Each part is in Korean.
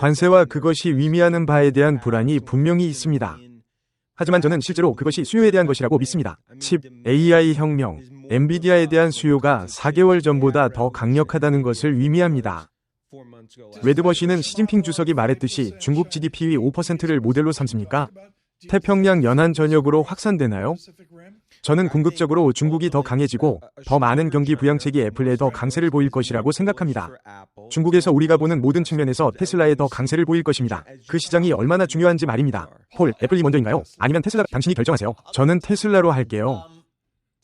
관세와 그것이 의미하는 바에 대한 불안이 분명히 있습니다. 하지만 저는 실제로 그것이 수요에 대한 것이라고 믿습니다. 칩, AI 혁명, 엔비디아에 대한 수요가 4개월 전보다 더 강력하다는 것을 의미합니다. 웨드버시는 시진핑 주석이 말했듯이 중국 GDP의 5%를 모델로 삼습니까? 태평양 연안 전역으로 확산되나요? 저는 궁극적으로 중국이 더 강해지고 더 많은 경기 부양책이 애플에 더 강세를 보일 것이라고 생각합니다. 중국에서 우리가 보는 모든 측면에서 테슬라에 더 강세를 보일 것입니다. 그 시장이 얼마나 중요한지 말입니다. 폴, 애플이 먼저인가요? 아니면 테슬라 당신이 결정하세요. 저는 테슬라로 할게요.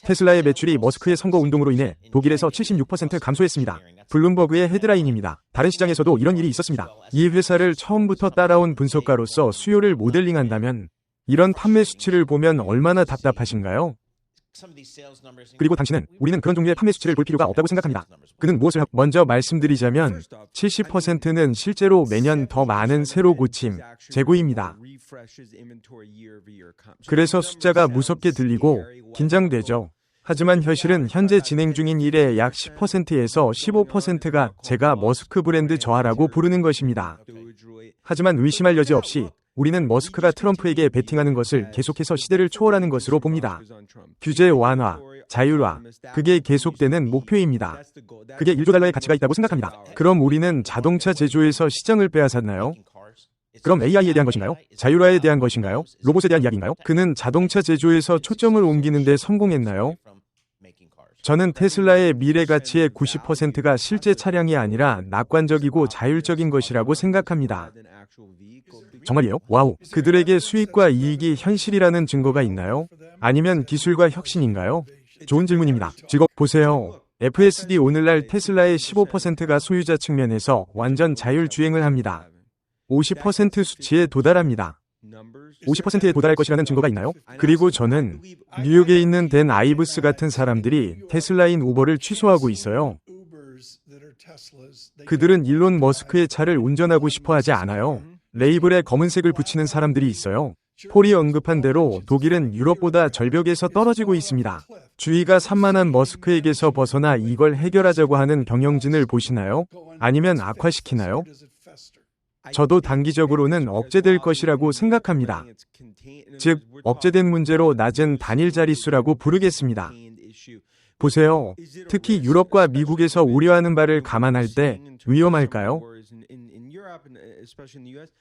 테슬라의 매출이 머스크의 선거 운동으로 인해 독일에서 76% 감소했습니다. 블룸버그의 헤드라인입니다. 다른 시장에서도 이런 일이 있었습니다. 이 회사를 처음부터 따라온 분석가로서 수요를 모델링한다면 이런 판매 수치를 보면 얼마나 답답하신가요? 그리고 당신은 우리는 그런 종류의 판매 수치를 볼 필요가 없다고 생각합니다. 그는 무엇을 하고 먼저 말씀드리자면 70%는 실제로 매년 더 많은 새로 고침, 재고입니다. 그래서 숫자가 무섭게 들리고 긴장되죠. 하지만 현실은 현재 진행 중인 일의 약 10%에서 15%가 제가 머스크 브랜드 저하라고 부르는 것입니다. 하지만 의심할 여지 없이 우리는 머스크가 트럼프에게 베팅하는 것을 계속해서 시대를 초월하는 것으로 봅니다. 규제 완화, 자율화, 그게 계속되는 목표입니다. 그게 1조 달러의 가치가 있다고 생각합니다. 그럼 우리는 자동차 제조에서 시장을 빼앗았나요? 그럼 AI에 대한 것인가요? 자율화에 대한 것인가요? 로봇에 대한 이야기인가요? 그는 자동차 제조에서 초점을 옮기는데 성공했나요? 저는 테슬라의 미래 가치의 90%가 실제 차량이 아니라 낙관적이고 자율적인 것이라고 생각합니다. 정말이에요? 와우. 그들에게 수익과 이익이 현실이라는 증거가 있나요? 아니면 기술과 혁신인가요? 좋은 질문입니다. 직업 보세요. FSD 오늘날 테슬라의 15%가 소유자 측면에서 완전 자율 주행을 합니다. 50% 수치에 도달합니다. 50%에 도달할 것이라는 증거가 있나요? 그리고 저는 뉴욕에 있는 댄 아이브스 같은 사람들이 테슬라인 우버를 취소하고 있어요. 그들은 일론 머스크의 차를 운전하고 싶어 하지 않아요. 레이블에 검은색을 붙이는 사람들이 있어요. 폴이 언급한 대로 독일은 유럽보다 절벽에서 떨어지고 있습니다. 주의가 산만한 머스크에게서 벗어나 이걸 해결하자고 하는 경영진을 보시나요? 아니면 악화시키나요? 저도 단기적으로는 억제될 것이라고 생각합니다. 즉, 억제된 문제로 낮은 단일 자릿수라고 부르겠습니다. 보세요. 특히 유럽과 미국에서 우려하는 바를 감안할 때 위험할까요?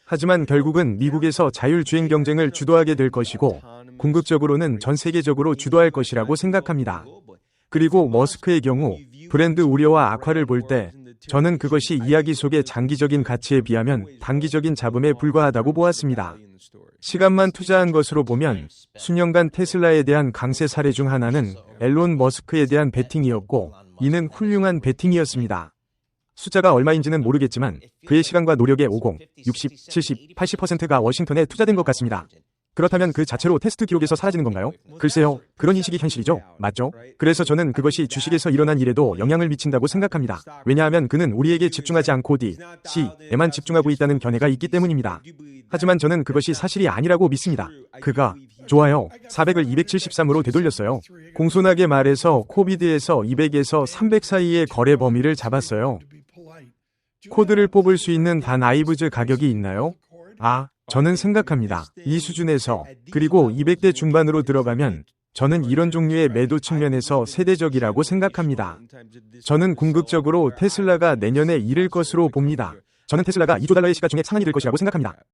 하지만 결국은 미국에서 자율주행 경쟁을 주도하게 될 것이고 궁극적으로는 전 세계적으로 주도할 것이라고 생각합니다. 그리고 머스크의 경우 브랜드 우려와 악화를 볼 때 저는 그것이 이야기 속의 장기적인 가치에 비하면 단기적인 잡음에 불과하다고 보았습니다. 시간만 투자한 것으로 보면 수년간 테슬라에 대한 강세 사례 중 하나는 앨론 머스크에 대한 베팅이었고 이는 훌륭한 베팅이었습니다. 숫자가 얼마인지는 모르겠지만 그의 시간과 노력의 50, 60, 70, 80%가 워싱턴에 투자된 것 같습니다. 그렇다면 그 자체로 테스트 기록에서 사라지는 건가요? 글쎄요. 그런 인식이 현실이죠. 맞죠? 그래서 저는 그것이 주식에서 일어난 일에도 영향을 미친다고 생각합니다. 왜냐하면 그는 우리에게 집중하지 않고 D, C에만 집중하고 있다는 견해가 있기 때문입니다. 하지만 저는 그것이 사실이 아니라고 믿습니다. 그가 좋아요. 400을 273으로 되돌렸어요. 공손하게 말해서 코비드에서 200에서 300 사이의 거래 범위를 잡았어요. 코드를 뽑을 수 있는 단 아이브즈 가격이 있나요? 아, 저는 생각합니다. 이 수준에서 그리고 200대 중반으로 들어가면 저는 이런 종류의 매도 측면에서 세대적이라고 생각합니다. 저는 궁극적으로 테슬라가 내년에 이를 것으로 봅니다. 저는 테슬라가 2조 달러의 시가 중에 상한이 될 것이라고 생각합니다.